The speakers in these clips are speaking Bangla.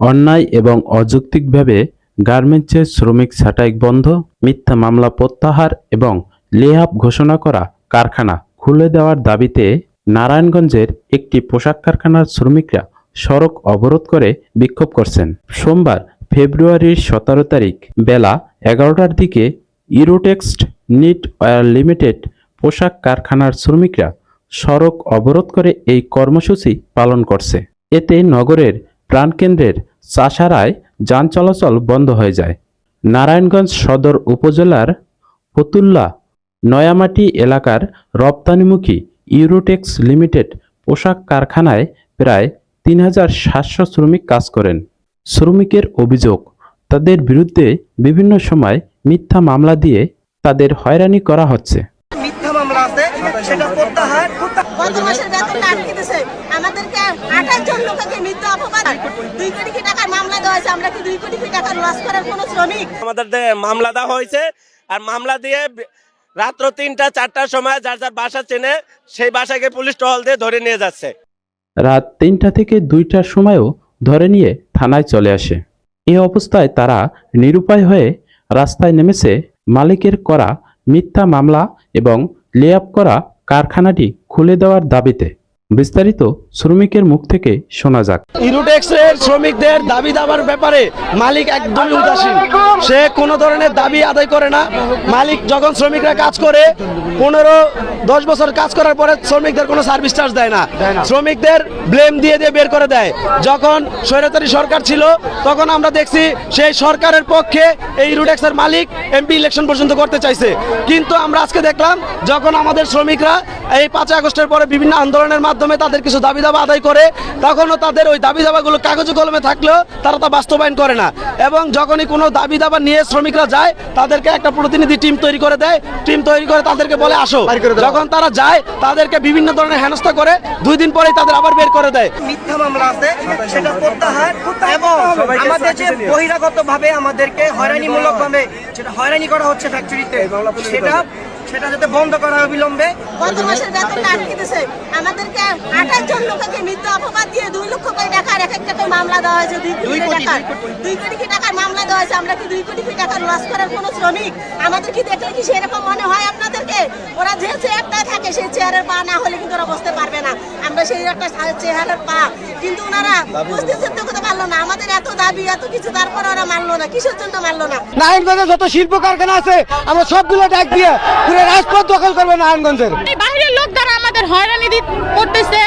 অন্যায় এবং অযৌক্তিকভাবে গার্মেন্টসের শ্রমিক ছাঁটাই বন্ধ, মিথ্যা মামলা প্রত্যাহার এবং লেহাব ঘোষণা করা কারখানা খুলে দেওয়ার দাবিতে নারায়ণগঞ্জের একটি পোশাক কারখানার শ্রমিকরা সড়ক অবরোধ করে বিক্ষোভ করছেন। সোমবার, ফেব্রুয়ারির সতেরো তারিখ বেলা এগারোটার দিকে ইউরোটেক্সট নিট ওয়্যার লিমিটেড পোশাক কারখানার শ্রমিকরা সড়ক অবরোধ করে এই কর্মসূচি পালন করছে। এতে নগরের প্রাণকেন্দ্রের চাষারায় যান চলাচল বন্ধ হয়ে যায়। নারায়ণগঞ্জ সদর উপজেলার ফতুল্লা নয়ামাটি এলাকার রপ্তানিমুখী ইউরোটেক্স লিমিটেড পোশাক কারখানায় প্রায় তিন হাজার সাতশো শ্রমিক কাজ করেন। শ্রমিকের অভিযোগ, তাদের বিরুদ্ধে বিভিন্ন সময় মিথ্যা মামলা দিয়ে তাদের হয়রানি করা হচ্ছে। মামলা আছে সেটা প্রত্যাহার। গত মাসের বেতন আটকে দিছে আমাদেরকে আঠাশ জন লোককে মৃত্যু অপবাদ দুই কোটি টাকার মামলা দেওয়া হয়েছে? আমরা কি দুই কোটি টাকার লস করার কোনো শ্রমিক? আমাদের মামলা দেওয়া হয়েছে আর মামলা দিয়ে রাত্র তিনটা চারটার সময় যার যার বাসা চেনে সেই বাসাকে পুলিশ টহল দিয়ে ধরে নিয়ে যাচ্ছে। রাত তিনটা থেকে দুইটার সময়ও ধরে নিয়ে থানায় চলে আসে। এ অবস্থায় তারা নিরুপায় হয়ে রাস্তায় নেমেছে মালিকের করা মিথ্যা মামলা এবং লেআপ করা কারখানাটি খুলে দেওয়ার দাবিতে বিস্তারিত শ্রমিকের মুখ থেকে শোনা যাক। ইরোটেক্সের শ্রমিকদের দাবি দাবার ব্যাপারে মালিক একদমই উদাসীন। সে কোনো ধরনের দাবি আদায় করে না। মালিক যখন শ্রমিকরা কাজ করে পনেরো দশ বছর কাজ করার পরে শ্রমিকদের কোনো সার্ভিস চার্জ দেয় না। শ্রমিকদের ব্লেম দিয়ে দিয়ে বের করে দেয়। যখন স্বৈরাচারী সরকার ছিল তখন আমরা দেখছি সেই সরকারের পক্ষে এই ইরোটেক্সের মালিক এমপি ইলেকশন পর্যন্ত করতে চাইছে। কিন্তু আমরা আজকে দেখলাম যখন আমাদের শ্রমিকরা এই পাঁচই আগস্টের পরে বিভিন্ন আন্দোলনের মাধ্যমে তাদের কিছু দাবি দাবা আদায় করে তখনও তাদের ওই দাবি দাবাগুলো কাগজে কলমে থাকলেও তারা তা বাস্তবায়ন করে না। এবং যখনই কোনো দাবি দাবা নিয়ে শ্রমিকরা যায় তাদেরকে একটা প্রতিনিধি টিম তৈরি করে দেয়। টিম তৈরি করে তাদেরকে বলে আসো। যখন তারা যায় তাদেরকে বিভিন্ন ধরনের হেনস্থা করে দুই দিন পরেই তাদের আবার বের করে দেয়। মিথ্যা মামলা আছে সেটা প্রত্যাহার এবং আমাদের যে বহিরাগত ভাবে আমাদেরকে হয়রানিমূলক ভাবে যেটা হয়রানি করা হচ্ছে ফ্যাক্টরিতে সেটা সেটা যাতে বন্ধ করা হয় অবিলম্বে গত মাসের বেতন আটকে দিছে। আমাদেরকে অপবাদ দিয়ে দুই লক্ষ কোটি টাকার এক একটা করে মামলা দেওয়া হয়েছে দুই কোটি টাকার। দুই কোটি। কি টাকার মামলা দেওয়া হয়েছে? আমরা কি দুই কোটি কি টাকার লস করার কোনো শ্রমিক? আমাদের কি দেখলে কি সেরকম মনে হয় আপনাদেরকে? ওরা যে চেয়ারটা থাকে সেই চেয়ারের পা না হলে কিন্তু ওরা বসতে পারবে না। আমরা সেই একটা চেয়ারের পা। কিন্তু ওনারা বুঝতে চিন্তা করতে পারল না। আমাদের এত দাবি এত কিছু তারপরে ওরা মানলো না। কিসের জন্য মানলো না? নারায়ণগঞ্জে যত শিল্প কারখানা আছে আমরা সবগুলো ডাক দিয়ে পুরো রাজপথ দখল করবে নারায়ণগঞ্জের। বাইরের লোক দ্বারা আমাদের হয়রানি করতেছে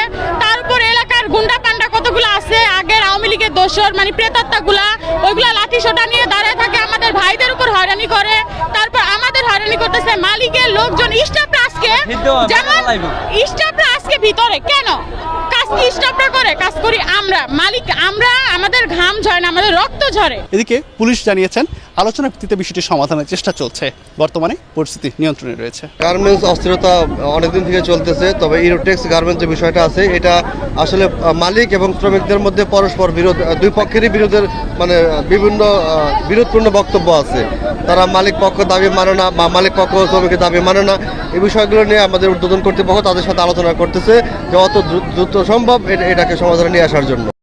আওয়ামী মানে প্রেতাত্মা গুলা ওইগুলা লাঠি সোটা নিয়ে দাঁড়ায় থাকে আমাদের ভাইদের উপর হয়রানি করে। তারপর আমাদের হয়রানি করতেছে মালিকের লোকজন স্টাফরা আজকে যেমন স্টাফরা আজকে ভিতরে কেন? কাজ কি স্টাফরা করে কাজ করি আমরা। মালিক আমরা আমাদের ঘাম ঝরে না আমাদের রক্ত ঝরে। এদিকে পুলিশ জানিয়েছেন আলোচনা ভিত্তিতে বিষয়টি সমাধানের চেষ্টা চলছে। বর্তমানে পরিস্থিতি নিয়ন্ত্রণে রয়েছে। গার্মেন্টস অস্থিরতা অনেকদিন থেকে চলতেছে তবে ইরোটেক্স গার্মেন্টস যে বিষয়টা আছে। এটা আসলে মালিক এবং শ্রমিকদের মধ্যে পরস্পর বিরোধ দুই পক্ষেরই বিরোধের মানে বিভিন্ন বিরোধপূর্ণ বক্তব্য আছে। তারা মালিক পক্ষ দাবি মানে না বা মালিক পক্ষ শ্রমিকের দাবি মানে না। এই বিষয়গুলো নিয়ে আমাদের উদ্বোধন কর্তৃপক্ষ তাদের সাথে আলোচনা করতেছে যে অত দ্রুত সম্ভব এটা- এটাকে সমাধানে আসার জন্য।